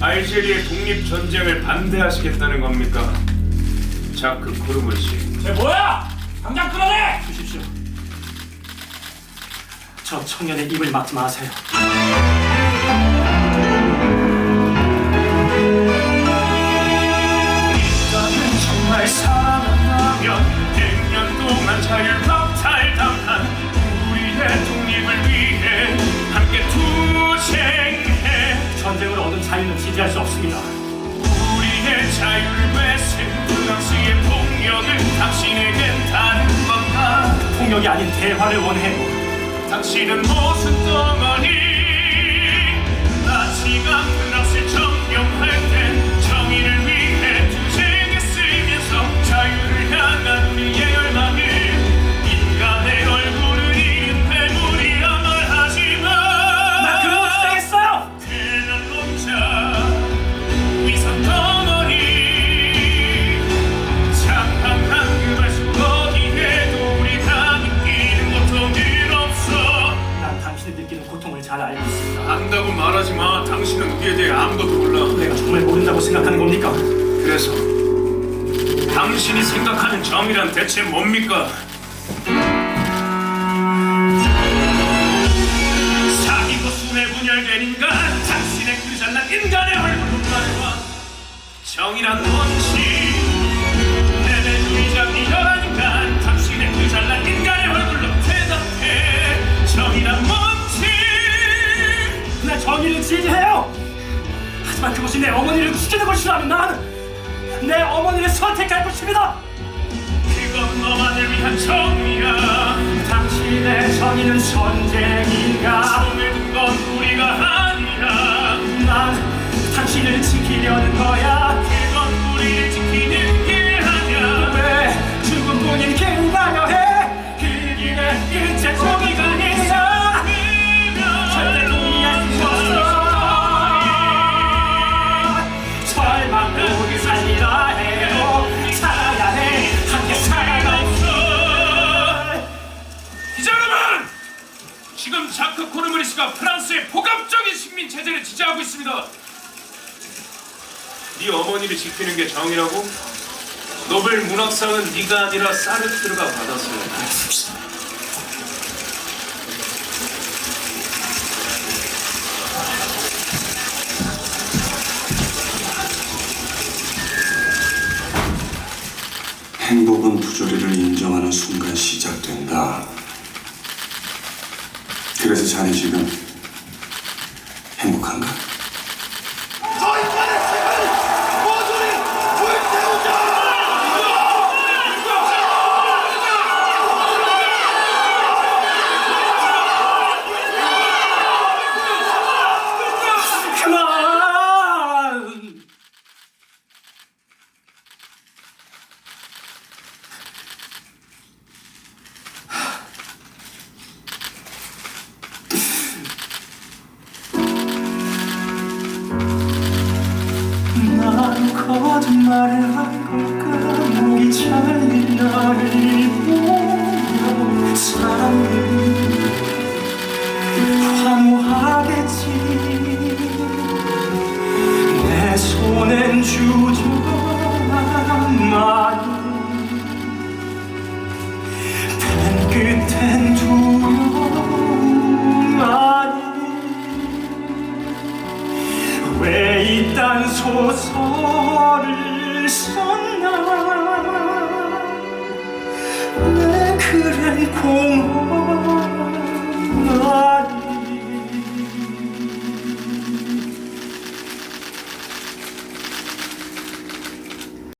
알제리의 독립 전쟁을 반대하시겠다는 겁니까? 자크 코르물 씨. 쟤 뭐야? 당장 끌어내! 주십시오. 저 청년의 입을 막지 마세요. 자유는 지지할 수 없습니다. 우리의 자유를 외친 프랑스의 폭력은 당신에겐 다른 건가 폭력이 아닌 대화를 원해요. 당신은 무슨 잘 알고 있습니다. 안다고 말하지 마 당신은 우리에 대해 아무것도 몰라 내가 정말 모른다고 생각하는 겁니까? 그래서 당신이 생각하는 정의란 대체 뭡니까? 사기고 순에 분열된 인간 당신의 그 잘난 인간의 얼굴로 말해봐 정의란 뭔지 나 정의를 지지해요! 하지만 그것이 내 어머니를 죽이는 것이라면 나는 내 어머니를 선택할 것입니다! 그건 너만을 위한 정의야 당신의 정의는 전쟁인가? 손을 든건 우리가 아니라 난 당신을 지키려는 거야. 지금 자크 코르무리스가 프랑스의 복합적인 식민 체제를 지지하고 있습니다. 네 어머니를 지키는 게 정의라고? 노벨 문학상은 네가 아니라 사르트르가 받았어요. 행복은 부조리를 인정하는 순간 시작된다. 그래서 자네 지금 난 거짓말을 한 걸까? 목이 잘린 너를 보며 사람들이 환호하겠지. 내 손엔 주저만 펜 끝엔 두